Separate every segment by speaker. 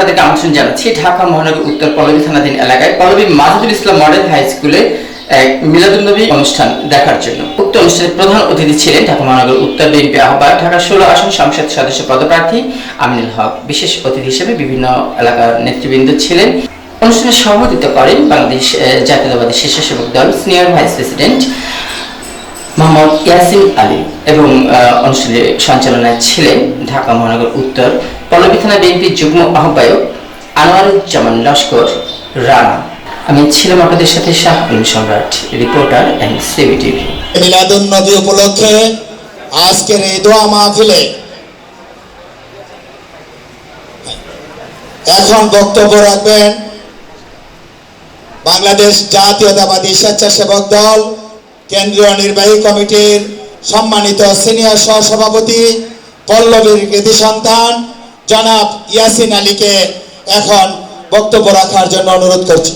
Speaker 1: আপনাদেরকে আমন্ত্রণ জানাচ্ছি। ঢাকা মহানগর উত্তর পল্লবী থানাধীন এলাকায় পল্লবী মাজিদুল ইসলাম মডেল হাই স্কুলে এক মিলাদুন্নবী অনুষ্ঠান দেখার জন্য। উক্ত অনুষ্ঠানের প্রধান অতিথি ছিলেন ঢাকা মহানগর উত্তর বিএনপি আহ্বায়ক ঢাকা ষোলো আসন সংসদ সদস্য পদপ্রার্থী আমিনুল হক। বিশেষ অতিথি হিসেবে বিভিন্ন এলাকার নেতৃবৃন্দ ছিলেন। অনুষ্ঠানে সভাপতিত্ব করেন বাংলাদেশ জাতীয়তাবাদী স্বেচ্ছাসেবক দল senior vice president Mohammad Yasin Ali এবং আহ, অনুষ্ঠানে সঞ্চালনায় ছিলেন ঢাকা মহানগর উত্তর পল্লবী থানা বিএনপির যুগ্ম আহ্বায়ক আনোয়ারুজ্জামান লস্কর, রানা। আমি ছিলাম আপনাদের সাথে শাহ সম্রাট, রিপোর্টার অ্যান্ড সিবি টিভি।
Speaker 2: মিলাদুন নবী উপলক্ষে আজকের এই দোয়া মাহফিলে এখন বক্তব্য রাখবেন বাংলাদেশ জাতীয়তাবাদী স্বেচ্ছাসেবক দল, কেন্দ্রীয় নির্বাহী কমিটির সম্মানিত সিনিয়র সহসভাপতি পল্লবীর কৃতি সন্তান জনাব ইয়াসিন আলীকে এখন বক্তব্য রাখার জন্য অনুরোধ করছি।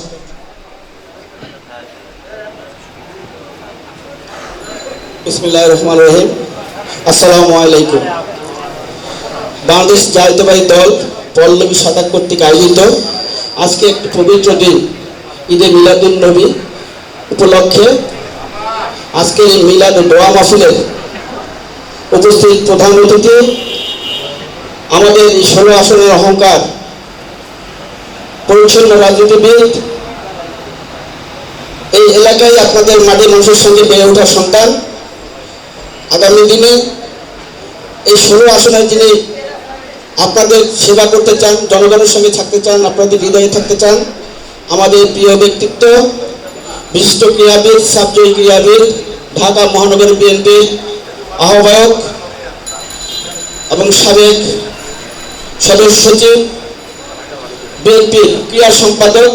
Speaker 3: বিসমুল্লাহ রহমান রহিম। আসসালামু আলাইকুম। বাংলাদেশ জাতীয়তাবাদী দল পল্লবী সাদাক কর্তৃক আয়োজিত আজকে একটি পবিত্র দিন, ঈদে মিলাদুল নবী উপলক্ষে আজকের মিলাদ দোয়া মাহফিলের উপস্থিত প্রধান অতিথি আমাদের ষোলো আসনের অহংকার, পরিচ্ছন্ন রাজনীতিবিদ, এই এলাকায় আপনাদের মাঝে মানুষের সঙ্গে বেড়ে ওঠা সন্তান। আগামী দিনে এই ষোলো আসনের যিনি আপনাদের সেবা করতে চান, জনগণের সঙ্গে থাকতে চান, আপনাদের হৃদয়ে থাকতে চান, আমাদের প্রিয় ব্যক্তিত্ব, বিশিষ্ট ক্রীড়াবিদ সাবজয়ী ক্রীড়াবিদ, ঢাকা মহানগর বিএনপির আহ্বায়ক এবং সাবেক সদস্য সচিব, বিএনপির ক্রীড়া সম্পাদক,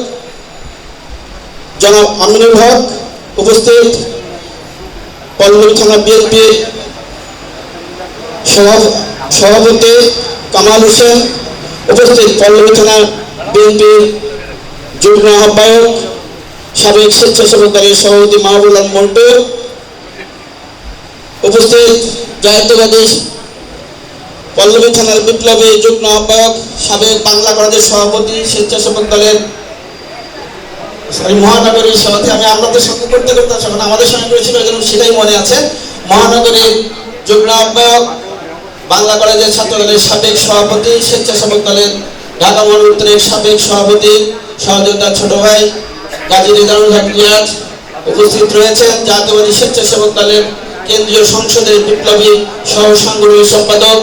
Speaker 3: জনাব আমিনুল হক উপস্থিত পল্লবী থানা বিএনপির সভা- সভাপতি কামাল হোসেন উপস্থিত পল্লবী থানা বিএনপির যুগ্ম আহ্বায়ক, সাবেক স্বেচ্ছাসেবক দলের সভাপতি মাহবুল মন্টু উপস্থিত জাতীয়বাদী পল্লবী থানার বিপ্লবী যুগ্ম আহ্বায়ক সাবেক বাংলা কলেজের সভাপতি, স্বেচ্ছাসেবক দলের সরি, মহানগরীর আমি আপনাদের সঙ্গে করতে করতে যখন আমাদের সঙ্গে করেছিল যেন সেটাই মনে আছে। মহানগরীর যুগ্ম আহ্বায়ক, বাংলা কলেজের ছাত্র দলের সাবেক সভাপতি, স্বেচ্ছাসেবক দলের ঢাকা মহানগরের সাবেক সভাপতি, সহযোদ্ধা ছোট ভাই গাজী রেজানুল হক উপস্থিত রয়েছেন। জাতীয়বাদী স্বেচ্ছাসেবক দলের কেন্দ্রীয় সংসদের বিপ্লবী সহ সাংগঠনিক সম্পাদক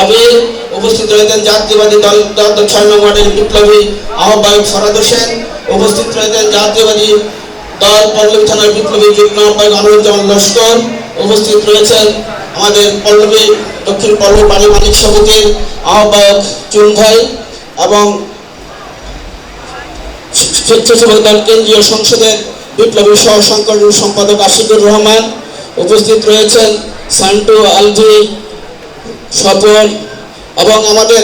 Speaker 3: আবির উপস্থিত রয়েছেন জাতীয়বাদী দল ছয় ওয়ার্ডের বিপ্লবী আহ্বায়ক ফরাদ হোসেন। উপস্থিত রয়েছেন জাতীয়বাদী দল পল্লবী থানার বিপ্লবী যুগ্ম আহ্বায়ক আনোয়ারুজ্জামান লস্কর। উপস্থিত রয়েছেন আমাদের পল্লবী দক্ষিণ পল্লবী বাড়ি মালিক সমিতির আহ্বায়ক চুন ভাই এবং স্বেচ্ছাসেবক দল কেন্দ্রীয় সংসদের বিপ্লবী সহ সংগঠন সম্পাদক আশিকুর রহমান। উপস্থিত রয়েছেন সান্টু আলভি স্বপন এবং আমাদের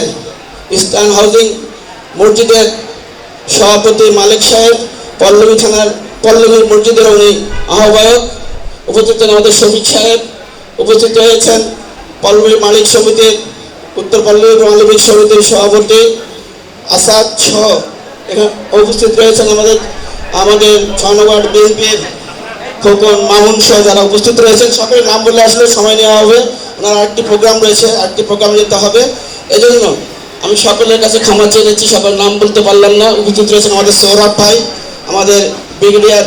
Speaker 3: ইস্টার্ন হাউজিং মসজিদের সভাপতি মালিক সাহেব, পল্লবী থানার পল্লবী মসজিদের উনি আহ্বায়ক, উপস্থিত আমাদের শফিক সাহেব, উপস্থিত হয়েছেন পল্লবী মালিক সমিতির, উত্তর পল্লবী মালিক সমিতির সভাপতি আসাদ সহ। এখানে উপস্থিত রয়েছেন আমাদের আমাদের ছনগর বিএনপির খোকন মামুন সহ যারা উপস্থিত রয়েছেন। সকলের নাম বলে আসলে সময় নেওয়া হবে। ওনার আরেকটি প্রোগ্রাম রয়েছে, আরেকটি প্রোগ্রামে যেতে হবে। এজন্য আমি সকলের কাছে ক্ষমা চেয়ে নিচ্ছি, সকল নাম বলতে পারলাম না। উপস্থিত রয়েছেন আমাদের সৌরভ ভাই, আমাদের ব্রিগেডিয়ার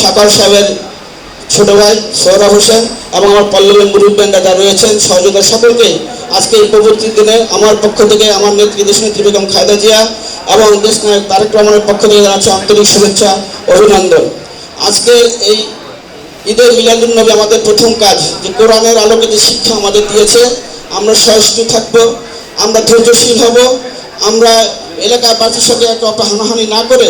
Speaker 3: সাকর সাহেবের ছোট ভাই সৌরভ হোসেন এবং আমার পল্লবী মুরুব্বেনরা যারা রয়েছেন সহযোগিতা সকলকে আজকে এই পরবর্তী দিনে আমার পক্ষ থেকে, আমার নেত্রী দেশ নেত্রী বেগম খায়দা জিয়া এবং দেশ নায়ক তারেক রহমানের পক্ষ থেকে জানাচ্ছি আন্তরিক শুভেচ্ছা, অভিনন্দন। আজকে এই ঈদের মিলাদুল নবী আমাদের প্রথম কাজ, যে কোরআনের আলোকে যে শিক্ষা আমাদের দিয়েছে, আমরা সহিষ্ণু থাকব, আমরা ধৈর্যশীল হব, আমরা এলাকার বাসীর সঙ্গে একটা হানাহানি না করে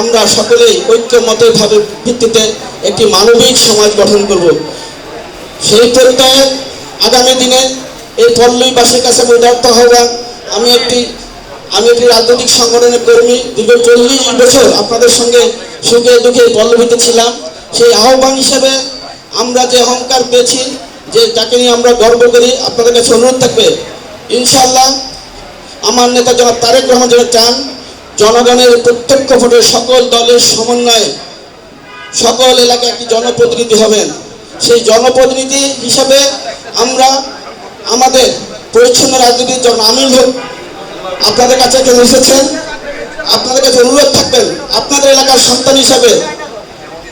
Speaker 3: আমরা সকলেই ঐক্যমতের ভাবে ভিত্তিতে একটি মানবিক সমাজ গঠন করব। সেই প্রত্যয়ে আগামী দিনে এই পল্লবীবাসীর কাছে আমি উদার্ত আহ্বান। আমি একটি আমি একটি রাজনৈতিক সংগঠনের কর্মী, দীর্ঘ চল্লিশ বছর আপনাদের সঙ্গে সুখে দুঃখে পল্লবীতে ছিলাম। সেই আহ্বান হিসেবে আমরা যে অহংকার পেয়েছি, যে যাকে নিয়ে আমরা গর্ব করি, আপনাদের কাছে অনুরোধ থাকবে ইনশাল্লাহ আমার নেতা জনাব তারেক রহমান যেন চান, জনগণের প্রত্যক্ষ ভোটে সকল দলের সমন্বয়ে সকল এলাকায় একটি জনপ্রতিনিধি হবেন। সেই জনপ্রতিনিধি হিসাবে আমরা আমাদের পরিচ্ছন্ন রাজনীতির জন আমির হোক, আপনাদের কাছে কেন এসেছেন, আপনাদের কাছে অনুরোধ থাকবেন, আপনাদের এলাকার সন্তান হিসাবে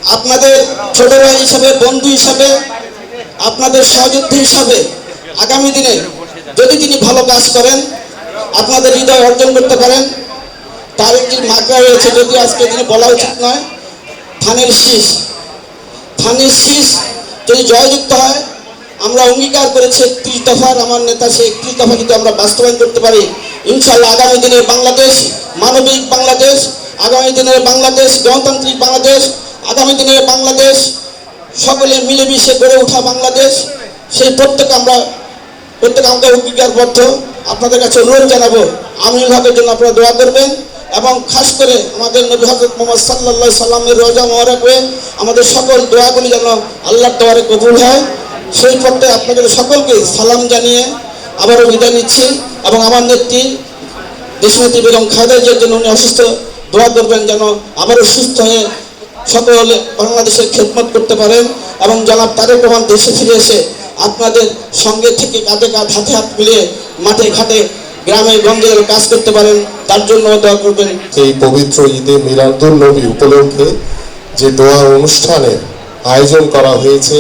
Speaker 3: আপনাদের ছোট ভাই হিসাবে, বন্ধু হিসাবে, আপনাদের সহযোদ্ধী হিসাবে আগামী দিনে যদি তিনি ভালো কাজ করেন, আপনাদের হৃদয় অর্জন করতে পারেন, তার একটি মাত্রা রয়েছে যদি আজকে দিনে বলা উচিত নয় থানের শীষ। থানের শীষ যদি জয়যুক্ত হয়, আমরা অঙ্গীকার করেছি একত্রিশ দফার, আমার নেতা সেই একত্রিশ দফা যদি আমরা বাস্তবায়ন করতে পারি ইনশাল্লাহ আগামী দিনে বাংলাদেশ, মানবিক বাংলাদেশ, আগামী দিনের বাংলাদেশ, গণতান্ত্রিক বাংলাদেশ আগামী দিনে বাংলাদেশ সকলে মিলেমিশে গড়ে ওঠা বাংলাদেশ, সেই প্রত্যেক আমরা, প্রত্যেক আমাদের অঙ্গীকারবদ্ধ। আপনাদের কাছে অনুরোধ জানাব, আমিনুল হকের জন্য আপনারা দোয়া করবেন এবং খাস করে আমাদের নবী হজরত মোহাম্মদ সাল্লাহ সাল্লামের রোজা মোবারকে আমাদের সকল দোয়াগুলি যেন আল্লাহর দোয়ারে কবুল হয়। সেই পথে আপনাদের সকলকে সালাম জানিয়ে আবারও বিদায় নিচ্ছি এবং আমার নেত্রী দেশনেত্রী বেগম খালেদা জিয়ার জন্য উনি অসুস্থ, দোয়া করবেন যেন আবারও সুস্থ হয়ে সকলে বাংলাদেশের খেদমত করতে পারেন এবং জনাব তারেক রহমান দেশে ফিরে এসে আপনাদের সঙ্গে থেকে কাঁধে কাঁধ, হাতে হাত মিলিয়ে মাঠে ঘাটে গ্রামে গঞ্জে কাজ করতে পারেন, তার জন্য দোয়া করবেন।
Speaker 4: এই পবিত্র ঈদে মিলাদুল নবী উপলক্ষে যে দোয়া অনুষ্ঠানে আয়োজন করা হয়েছে,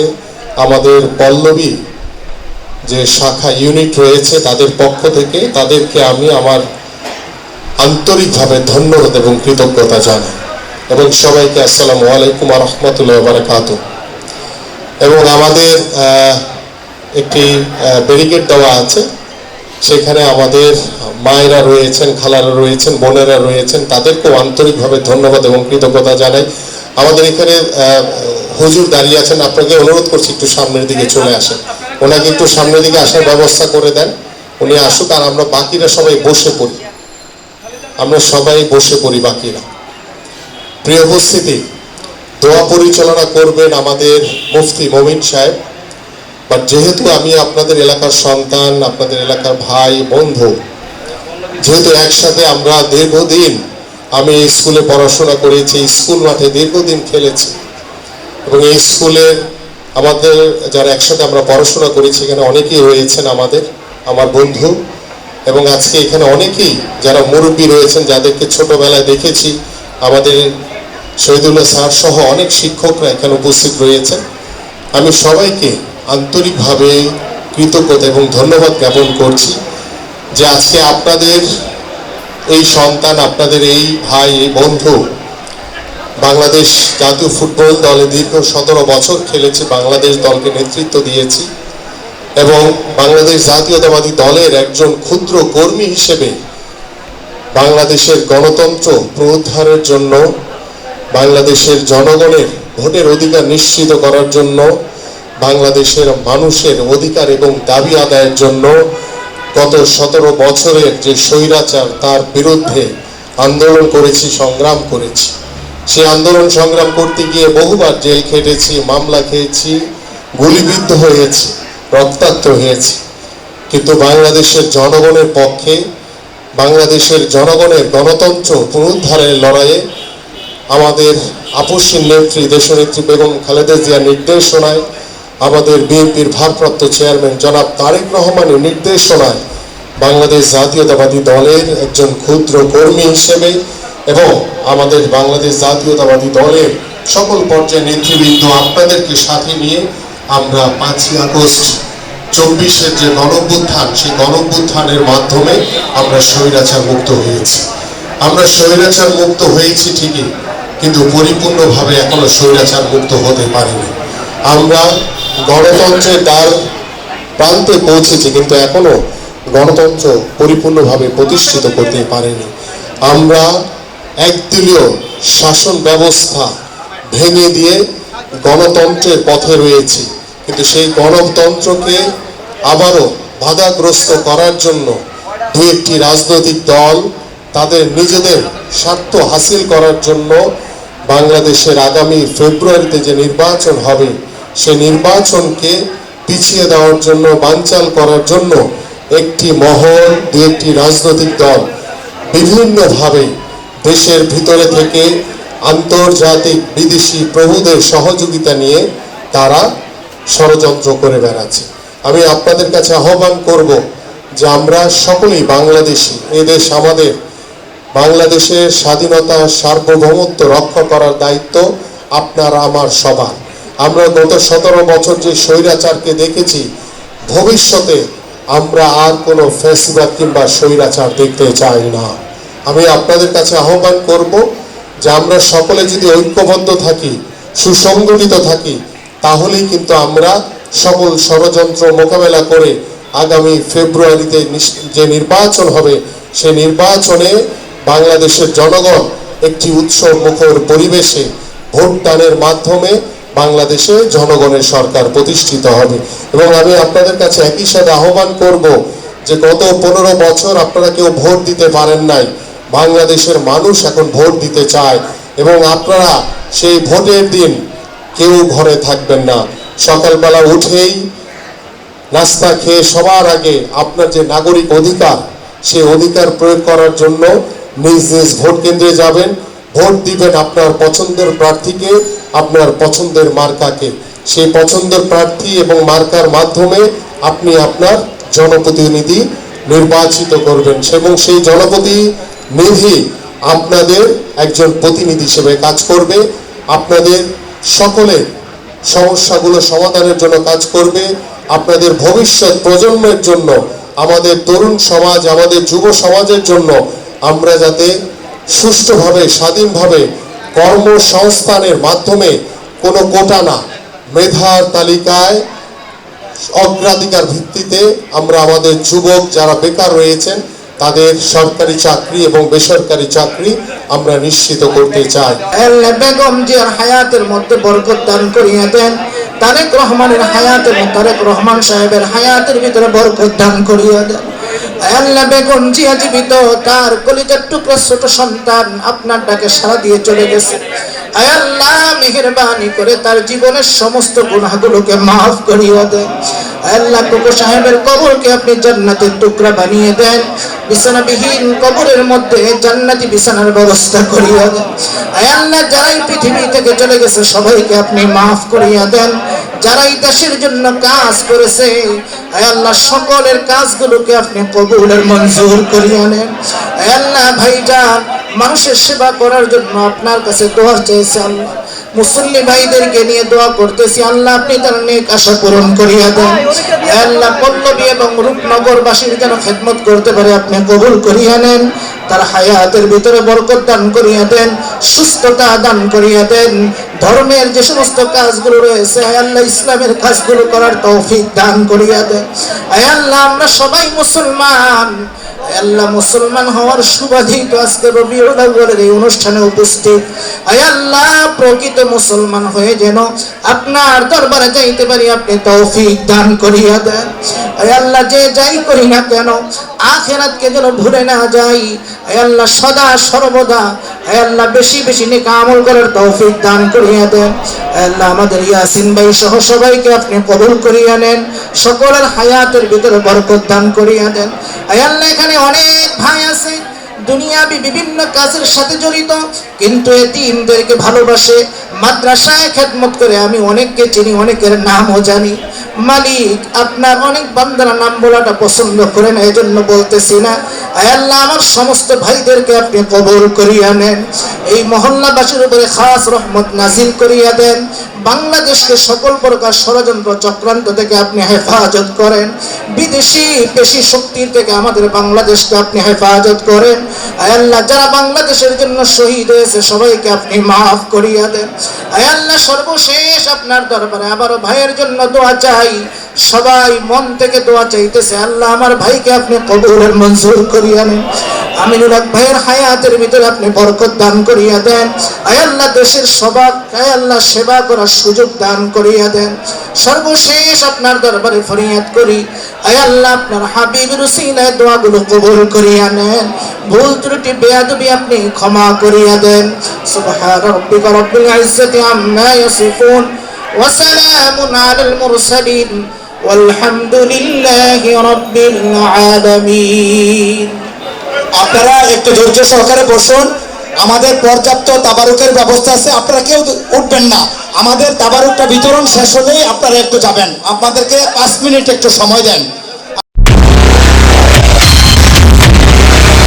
Speaker 4: আমাদের পল্লবী যে শাখা ইউনিট রয়েছে তাদের পক্ষ থেকে, তাদেরকে আমি আমার আন্তরিকভাবে ধন্যবাদ এবং কৃতজ্ঞতা জানাই। এবং সবাইকে আসসালামু আলাইকুম রহমতুল্লাহ বারাকাতু এবং আমাদের একটি ব্যারিকেড দেওয়া আছে। সেখানে আমাদের মায়েরা রয়েছেন, খালারা রয়েছেন, বোনেরা রয়েছেন। তাদেরকেও আন্তরিকভাবে ধন্যবাদ এবং কৃতজ্ঞতা জানাই। আমাদের এখানে হুজুর দাঁড়িয়ে আছেন। আপনাকে অনুরোধ করছি একটু সামনের দিকে চলে আসেন। ওনাকে একটু সামনের দিকে আসার ব্যবস্থা করে দেন। উনি আসুক আর আমরা বাকিরা সবাই বসে পড়ি। আমরা সবাই বসে পড়ি বাকিরা। প্রিয় উপস্থিতি, দোয়া পরিচালনা করবেন আমাদের মুফতি মমিন সাহেব। বাট যেহেতু আমি আপনাদের এলাকার সন্তান, আপনাদের এলাকার ভাই, বন্ধু, যেহেতু একসাথে আমরা দীর্ঘদিন আমি স্কুলে পড়াশোনা করেছি স্কুল মাঠে দীর্ঘদিন খেলেছি এবং এই স্কুলের আমাদের যারা একসাথে আমরা পড়াশোনা করেছি, এখানে অনেকেই রয়েছেন আমাদের, আমার বন্ধু এবং আজকে এখানে অনেকেই যারা মুরব্বী রয়েছেন, যাদেরকে ছোটবেলায় দেখেছি, আমাদের শহীদুল্লাহ স্যার সহ অনেক শিক্ষকরা এখানে উপস্থিত রয়েছেন আমি সবাইকে আন্তরিকভাবে কৃতজ্ঞতা এবং ধন্যবাদ জ্ঞাপন করছি যে আজকে আপনাদের এই সন্তান, আপনাদের এই ভাই, এই বন্ধু বাংলাদেশ জাতীয় ফুটবল দলে দীর্ঘ সতেরো বছর খেলেছে, বাংলাদেশ দলকে নেতৃত্ব দিয়েছি এবং বাংলাদেশ জাতীয়তাবাদী দলের একজন ক্ষুদ্র কর্মী হিসেবে বাংলাদেশের গণতন্ত্র পুনরুদ্ধারের জন্য বাংলাদেশের জনগণের ভোটের অধিকার নিশ্চিত করার জন্য, বাংলাদেশের মানুষের অধিকার এবং দাবি আদায়ের জন্য গত সতেরো বছরের যে স্বৈরাচার, তার বিরুদ্ধে আন্দোলন করেছি, সংগ্রাম করেছি। সেই আন্দোলন সংগ্রাম করতে গিয়ে বহুবার জেল খেটেছি, মামলা খেয়েছি, গুলিবিদ্ধ হয়েছি, রক্তাক্ত হয়েছি। কিন্তু বাংলাদেশের জনগণের পক্ষে, বাংলাদেশের জনগণের গণতন্ত্র পুনরুদ্ধারের লড়াইয়ে আমাদের আপসীন নেত্রী দেশনেত্রী বেগম খালেদা জিয়ার নির্দেশনায় আমাদের বিএনপির ভারপ্রাপ্ত চেয়ারম্যান জনাব তারেক রহমানের নির্দেশনায় বাংলাদেশ জাতীয়তাবাদী দলের একজন ক্ষুদ্র কর্মী হিসেবে এবং আমাদের বাংলাদেশ জাতীয়তাবাদী দলের সকল পর্যায়ের নেতৃবৃন্দ আপনাদেরকে সাথে নিয়ে আমরা পাঁচই আগস্ট চব্বিশের যে গণভ্যুত্থান, সেই গণভ্যুত্থানের মাধ্যমে আমরা স্বৈরাচার মুক্ত হয়েছি। আমরা স্বৈরাচার মুক্ত হয়েছি ঠিকই কিন্তু পরিপূর্ণভাবে এখনও স্বৈরাচার মুক্ত হতে পারিনি। আমরা গণতন্ত্রের দ্বার প্রান্তে পৌঁছেছি, কিন্তু এখনও গণতন্ত্র পরিপূর্ণভাবে প্রতিষ্ঠিত করতে পারেনি। আমরা একদলীয় শাসন ব্যবস্থা ভেঙে দিয়ে গণতন্ত্রের পথে রয়েছি, কিন্তু সেই গণতন্ত্রকে আবারও বাধাগ্রস্ত করার জন্য দু একটি রাজনৈতিক দল তাদের নিজেদের স্বার্থ হাসিল করার জন্য বাংলাদেশের আগামী ফেব্রুয়ারিতে যে নির্বাচন হবে, সে নির্বাচনকে পিছিয়ে দেওয়ার জন্য, বানচাল করার জন্য একটি মহল দু একটি রাজনৈতিক দল বিভিন্নভাবে দেশের ভিতরে থেকে আন্তর্জাতিক বিদেশি প্রভুদের সহযোগিতা নিয়ে তারা ষড়যন্ত্র করে বেড়াচ্ছে। আমি আপনাদের কাছে আহ্বান করব যে আমরা সকলেই বাংলাদেশি এদেশ আমাদের বাংলাদেশের স্বাধীনতা সার্বভৌমত্ব রক্ষা করার দায়িত্ব আপনার, আমার সবার। আমরা গত সতেরো বছর যে স্বৈরাচারকে দেখেছি, ভবিষ্যতে আমরা আর কোনো ফেসিবাদ কিংবা স্বৈরাচার দেখতে চাই না। আমি আপনাদের কাছে আহ্বান করব যে আমরা সকলে যদি ঐক্যবদ্ধ থাকি, সুসংগঠিত থাকি, তাহলেই কিন্তু আমরা সকল ষড়যন্ত্র মোকাবেলা করে আগামী ফেব্রুয়ারিতে যে নির্বাচন হবে সেই নির্বাচনে বাংলাদেশের জনগণ একটি উৎসব মুখর পরিবেশে ভোটদানের মাধ্যমে বাংলাদেশে জনগণের সরকার প্রতিষ্ঠিত হবে। এবং আমি আপনাদের কাছে একই সাথে আহ্বান করব যে গত পনেরো বছর আপনারা কেউ ভোট দিতে পারেন নাই। বাংলাদেশের মানুষ এখন ভোট দিতে চায় এবং আপনারা সেই ভোটের দিন কেউ ঘরে থাকবেন না। সকালবেলা উঠেই নাস্তা খেয়ে সবার আগে আপনার যে নাগরিক অধিকার, সেই অধিকার প্রয়োগ করার জন্য নিজ নিজ ভোট কেন্দ্রে যাবেন, ভোট দিবেন আপনার পছন্দের প্রার্থীকে, আপনার পছন্দের মার্কাকে। সেই পছন্দের প্রার্থী এবং মার্কার মাধ্যমে আপনি আপনার জনপ্রতিনিধি নির্বাচিত করবেন এবং সেই জনপ্রতিনিধি আপনাদের একজন প্রতিনিধি হিসেবে কাজ করবে। আপনাদের সকলের সমস্যাগুলো সমাধানের জন্য কাজ করবে। আপনাদের ভবিষ্যৎ প্রজন্মের জন্য, আমাদের তরুণ সমাজ, আমাদের যুব সমাজের জন্য আমরা যাতে সুষ্ঠুভাবে, স্বাধীনভাবে কর্মসংস্থানের মাধ্যমে কোনো কোটা না, মেধার তালিকায় অগ্রাধিকার ভিত্তিতে আমরা আমাদের যুবক যারা বেকার রয়েছেন তাদের সরকারি চাকরি এবং বেসরকারি চাকরি আমরা নিশ্চিত করতে চাই।
Speaker 5: বেগম জিয়ার হায়াতের মধ্যে বরকত দান করিয়া দেন, তারেক রহমানের হায়াতের তারেক রহমান সাহেবের হায়াতের ভিতরে বরকত দান করিয়া দেন। আল্লাহ বেগম জিয়া তার কলিজার টুকরা ছোট সন্তান আপনার ডাকে সারা দিয়ে চলে গেছে। আল্লাহ, মেহেরবানি করে তার জীবনের সমস্ত মাফ করিয়া দেন। আল্লাহ, কোকো সাহেবের কবরকে আপনি জান্নাতের টুকরা বানিয়ে দেন। বিছানাবিহীন কবরের মধ্যে জান্নাতি বিছানার ব্যবস্থা করিয়া দেন। আল্লাহ, যারাই পৃথিবী থেকে চলে গেছে, সবাইকে আপনি মাফ করিয়া দেন। যারা এই দেশের জন্য কাজ করেছে আল্লাহ, সকলের কাজগুলোকে আপনি কবুলের মঞ্জুর করিয়ে নেন আল্লাহ, ভাইজান, মানুষের সেবা করার জন্য আপনার কাছে দোয়া চেয়েছে আল্লাহ। মুসল্লি ভাইদেরকে নিয়ে দোয়া করতেছি আল্লাহ আপনি তার নেক আশা পূরণ করিয়া দেন। আল্লাহ পল্লবী এবং রূপনগরবাসীর যেন খেদমত করতে পারে আপনি কবুল করিয়া নেন। তার হায়াতের ভিতরে বরকত দান করিয়া দেন সুস্থতা দান করিয়া দেন। ধর্মের যে সমস্ত কাজগুলো রয়েছে আয় আল্লাহ ইসলামের কাজগুলো করার তৌফিক দান করিয়া দেন। আয় আল্লাহ আমরা সবাই মুসলমান। আল্লাহ মুসলমান হওয়ার সুবাধিত তো আজকে রবিউল এই অনুষ্ঠানে উপস্থিত। আল্লাহ, প্রকৃত মুসলমান হয়ে যেন আপনার দরবারে যাইতে পারি, আপনি তৌফিক দান করিয়া দেন। আল্লাহ, যে যাই করি না কেন, আখেরাতকে যেন ভুলে না যাই। আল্লাহ, সদা সর্বদা আল্লাহ, বেশি বেশি নেক আমল করার তৌফিক দান করিয়া দেন। আল্লাহ, আমাদের ইয়াসিন ভাই সহ সবাইকে আপনি কবুল করিয়া নেন। সকলের হায়াতের ভিতরে বরকত দান করিয়া দেন। আল্লাহ, এখানে অনেক ভাই আছে, দুনিয়াবি বিভিন্ন কাজের সাথে জড়িত, কিন্তু এতিমদেরকে ভালোবাসে। মাদ্রাসায় খেদমত করে আমি অনেককে চিনি, অনেকের নামও জানি। মালিক, আপনার অনেক বান্দারা নাম বলাটা পছন্দ করে না, এজন্য বলতেছি না। আমার সমস্ত ভাইদেরকে আপনি কবর করিয়া নেন। এই মহল্লাবাসীর উপরে খাস রহমত নাজিল করিয়া দেন। বাংলাদেশকে সকল প্রকার ষড়যন্ত্র চক্রান্ত থেকে আপনি হেফাজত করেন। বিদেশি পেশি শক্তির থেকে আমাদের বাংলাদেশকে আপনি হেফাজত করেন। আয়াল্লাহ যারা বাংলাদেশের জন্য শহীদ হয়েছে, সবাইকে আপনি মাফ করিয়া দেন। আয়াল্লাহ সর্বশেষ আপনার দরবারে আবারও ভাইয়ের জন্য দোয়া চাই। সবাই মন থেকে দোয়া চাইতেছে, আল্লাহ, আমার ভাইকে আপনি কবুলের মঞ্জুর করিয়া নেন আমিনুল হক ভাইয়ের হায়াতের ভিতরে আপনি বরকত দান করিয়া দেন। আয় আল্লাহ, দেশের সবার আয় আল্লাহ, সেবা করার সুযোগ দান করিয়া দেন। সর্বশেষ আপনার দরবারে ফরিয়াদ করি। আয় আল্লাহ, আপনার হাবিব রুসিলায় দোয়াগুলো কবুল করিয়া নেন। ভুল ত্রুটি, বেয়াদবি আপনি ক্ষমা করিয়া দেন। সুবহান রাব্বিকা রব্বিল আম্মা ইয়াসিফুন। ওয়া সালামুন আলাল মুরসালিন। والحمد لله رب العالمين
Speaker 2: আপনারা একটু ধৈর্য সহকারে বসুন আমাদের পর্যাপ্ত তাবারুকের ব্যবস্থা আছে আপনারা কেউ উঠবেন না আমাদের তাবারুকটা বিতরণ শেষ হলেই আপনারা একটু যাবেন আপনাদেরকে পাঁচ মিনিট একটু সময় দেন